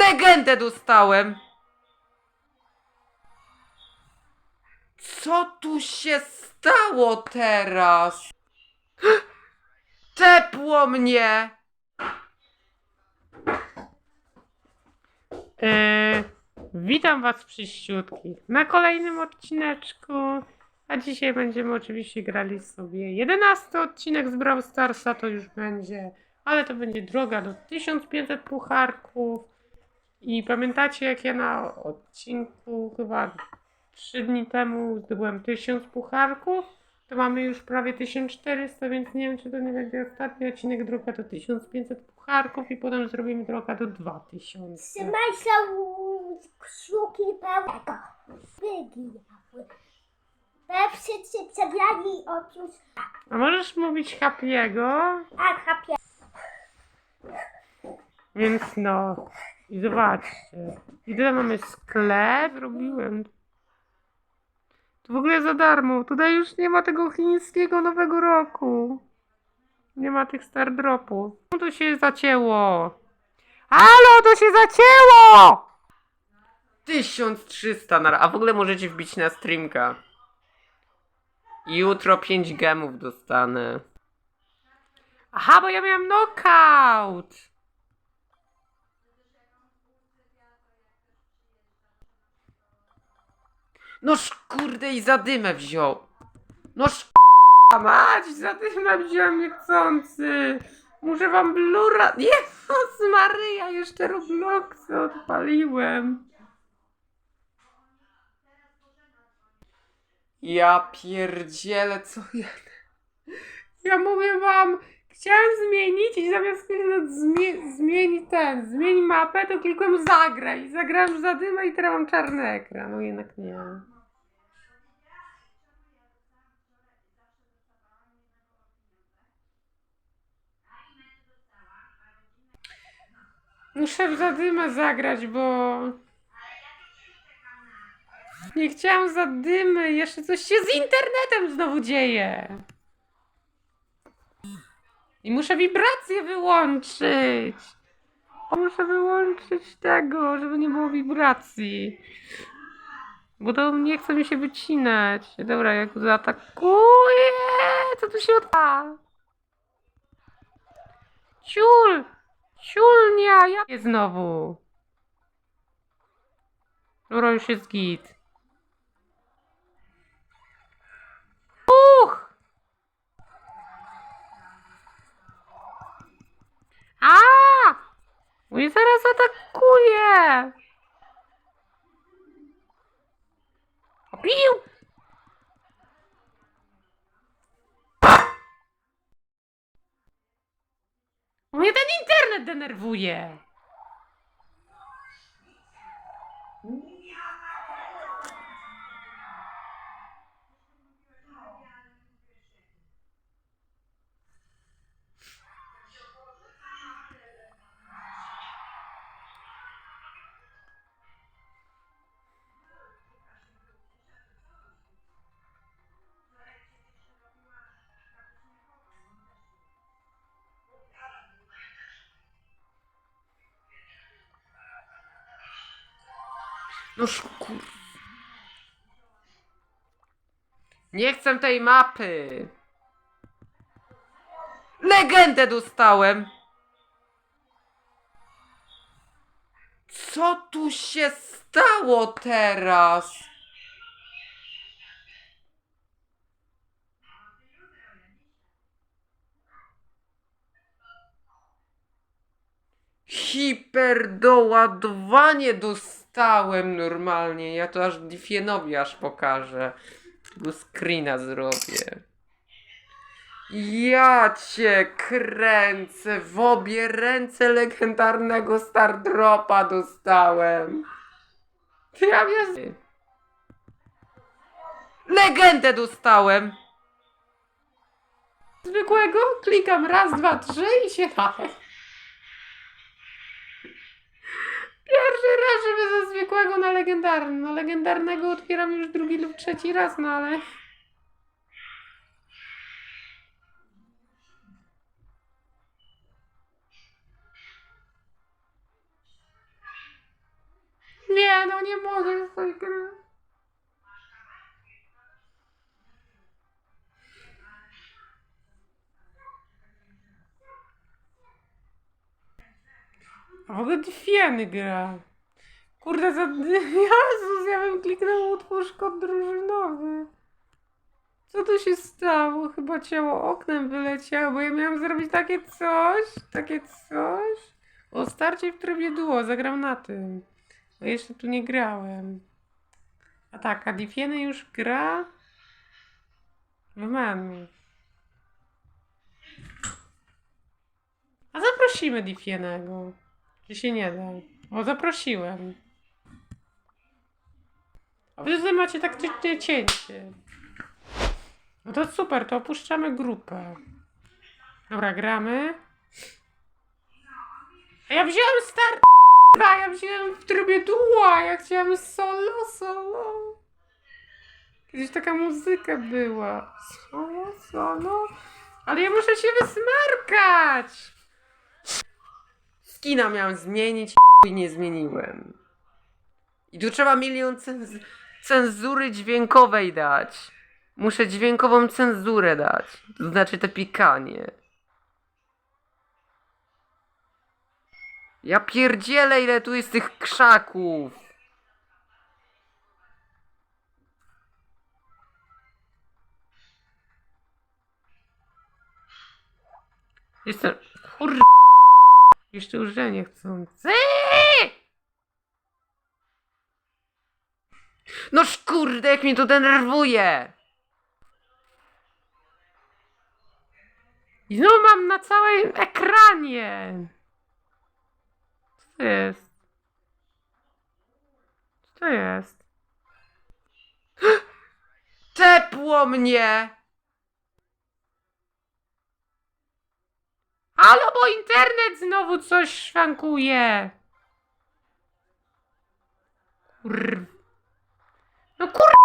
Legendę dostałem! Co tu się stało teraz? Tepło mnie! E, witam Was przyściutkich na kolejnym odcineczku. A dzisiaj będziemy oczywiście grali sobie 11 odcinek z Brawl Starsa, to już będzie, ale to będzie droga do 1500 pucharków. I pamiętacie jak ja na odcinku chyba 3 dni temu zdobyłem 1000 pucharków? To mamy już prawie 1400, więc nie wiem czy to nie będzie ostatni odcinek droga do 1500 pucharków i potem zrobimy droga do 2000. Trzymaj się kciuki pełnego. Wygięły. We wszyscy przegrali oprócz A możesz mówić Happy'ego? Akapie. Więc no. I zobaczcie. I tyle mamy sklep. Zrobiłem. To w ogóle za darmo. Tutaj już nie ma tego chińskiego nowego roku. Nie ma tych star dropów. No to się zacięło. Halo, to się zacięło! 1300 na... A w ogóle możecie wbić na streamka. Jutro 5 gemów dostanę. Aha, bo ja miałem knockout. Noż kurde i zadymę wziął. Noż A mać, za tym wziąłem niechcący. Muszę wam blura... Jezus Maryja, jeszcze Robloxy odpaliłem. Ja pierdzielę, co ja... Ja mówię wam, chciałem zmienić i zamiast kliknąć zmie zmieni ten, zmień mapę, to klikłem zagraj. Zagrałem za dymę i teraz mam czarny ekran. No jednak nie. Muszę w zadymę zagrać, bo... Nie chciałam zadymy, jeszcze coś się z internetem znowu dzieje. I muszę wibrację wyłączyć. Muszę wyłączyć tego, żeby nie było wibracji. Bo to nie chce mi się wycinać. Dobra, jak zaatakuję, co tu się odpa? Ciul! Ciulnia! Ja znowu. Dobra, już jest git. Mój zaraz atakuje! Opił! Mnie ten internet denerwuje! Noż kur... Nie chcę tej mapy! Legendę dostałem! Co tu się stało teraz? Hiperdoładowanie dostałem normalnie. Ja to aż Difienowi aż pokażę. Tego screena zrobię. Ja cię kręcę. W obie ręce legendarnego Stardropa dostałem. Ja wiem. Legendę dostałem. Zwykłego klikam raz, dwa, trzy i się daje. Pierwszy raz, żeby ze zwykłego na legendarny. No legendarnego otwieram już drugi lub trzeci raz, no ale... ja nie mogę z gry. A ogóle Difieny gra. Kurde, za... Jezus, ja bym kliknął utwórz kod drużynowy. Co tu się stało? Chyba ciało oknem wyleciało, bo ja miałam zrobić takie coś, takie coś. O starcie w trybie duo, zagram na tym. Bo jeszcze tu nie grałem. A tak, a Difieny już gra w menu. A zaprosimy Difienego. Czy się nie da? O, zaprosiłem. A wy macie taktyczne cięcie. No to super, to opuszczamy grupę. Dobra, gramy. A ja wziąłem start. A ja wziąłem w trybie duła. Ja chciałam solo, solo. Kiedyś taka muzyka była. Solo, solo. Ale ja muszę się wysmarkać. Skina miałem zmienić i nie zmieniłem. I tu trzeba milion cenz- cenzury dźwiękowej dać. Muszę dźwiękową cenzurę dać. To znaczy to pikanie. Ja pierdzielę ile tu jest tych krzaków. Jestem. Kur... Jeszcze już nie chcący. No kurde, jak mnie to denerwuje. I znowu mam na całym ekranie. Co to jest? Co to jest? Tepło mnie. Halo, bo internet znowu coś szwankuje. Kur... No kur...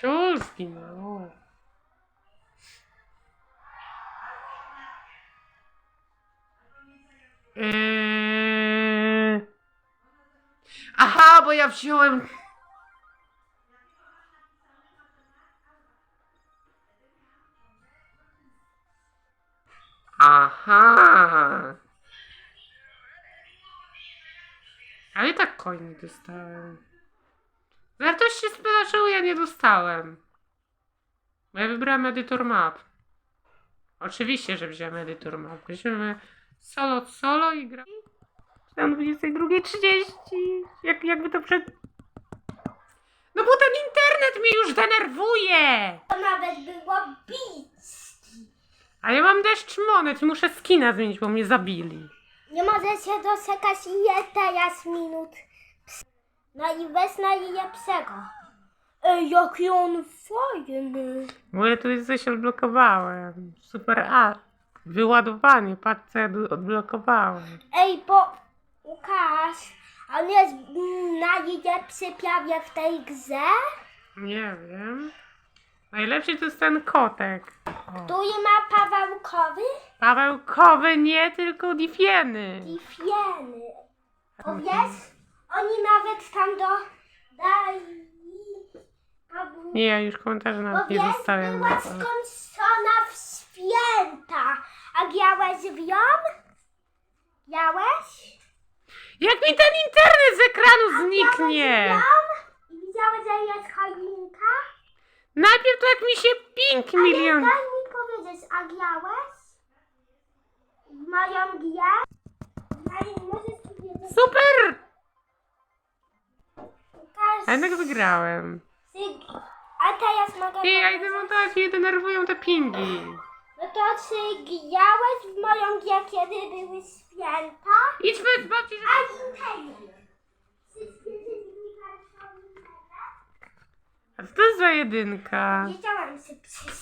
Ciul zginęło. Eee... Aha, bo ja wziąłem. Aha. Ale tak nie dostałem. Ja nie dostałem. Bo ja wybrałem edytor map. Oczywiście, że wziąłem edytor map. Weźmiemy solo solo i gra. Tam 22.30. Jak, jakby to przed... No bo ten internet mnie już denerwuje! To nawet było bic. A ja mam deszcz monet i muszę skina zmienić, bo mnie zabili. Nie możecie doczekać ile teraz minut. No i wezmę je psego. Ej, jaki on fajny. Bo ja tu coś odblokowałem. Super A. Wyładowanie, patrz co ja tu odblokowałem. Ej, bo Łukasz, a on jest mm, najlepszy prawie w tej grze, Nie wiem. Najlepszy to jest ten kotek. O. który ma Pawełkowy Pawełkowy nie, tylko difieny. i fieny. Bo wiesz, oni nawet tam dodali... Paweł- Nie, ja już komentarzy Bo nawet nie zostawiam. była skończona w święta. A grałeś w nią? Grałeś? Jak mi ten internet z ekranu zniknie? Grałeś w nią? I widziałeś, że jest choinka? Najpierw to jak mi się Ale milion. daj mi powiedzieć, a grałeś? W moją grę? Daj, możesz powiedzieć, Super! Łukasz, A jednak wygrałem. Ty- A teraz mogę Ej, ja powiedzieć, idę montować, mnie denerwują te pingi. No to czy grałeś w moją grę, kiedy były święta? Idź wy, babci, że... Dziennikarskie internet? A co to jest za jedynka? Wiedziałam, się przecież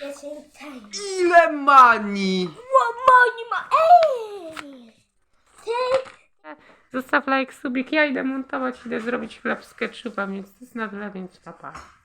jeszcze ten. Ile mani? Moni ma, ej! Ty, Zostaw like, subik, ja idę montować, idę zrobić chleb z ketchupem, więc to jest na tyle, więc papa. Pa.